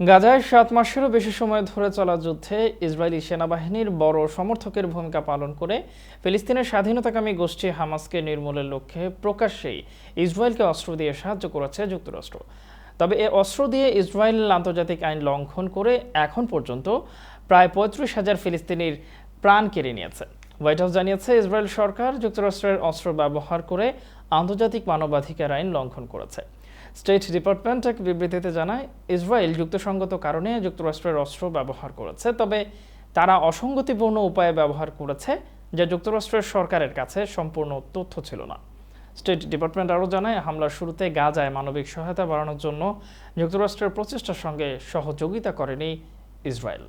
গাজায় সাত মাসেরও বেশি সময় ধরে চলা যুদ্ধে ইসরায়েলি সেনাবাহিনীর বড় সমর্থকের ভূমিকা পালন করে ফিলিস্তিনের স্বাধীনতাকামী গোষ্ঠী হামাসকে নির্মূলের লক্ষ্যে প্রকাশ্যেই ইসরায়েলকে অস্ত্র দিয়ে সাহায্য করেছে যুক্তরাষ্ট্র। তবে এ অস্ত্র দিয়ে ইসরায়েল আন্তর্জাতিক আইন লঙ্ঘন করে এখন পর্যন্ত প্রায় পঁয়ত্রিশ হাজার ফিলিস্তিনির প্রাণ কেড়ে নিয়েছে। হোয়াইট হাউস জানিয়েছে, ইসরায়েল সরকার যুক্তরাষ্ট্রের অস্ত্র ব্যবহার করে আন্তর্জাতিক মানবাধিকার আইন লঙ্ঘন করেছে। স্টেট ডিপার্টমেন্ট এক বিবৃতিতে জানায়, ইসরায়েল যুক্তসঙ্গত কারণে যুক্তরাষ্ট্রের অস্ত্র ব্যবহার করেছে, তবে তারা অসঙ্গতিপূর্ণ উপায়ে ব্যবহার করেছে যা যুক্তরাষ্ট্রের সরকারের কাছে সম্পূর্ণ তথ্য ছিল না। স্টেট ডিপার্টমেন্ট আরও জানায়, হামলার শুরুতে গাজায় মানবিক সহায়তা বাড়ানোর জন্য যুক্তরাষ্ট্রের প্রচেষ্টার সঙ্গে সহযোগিতা করেনি ইসরায়েল।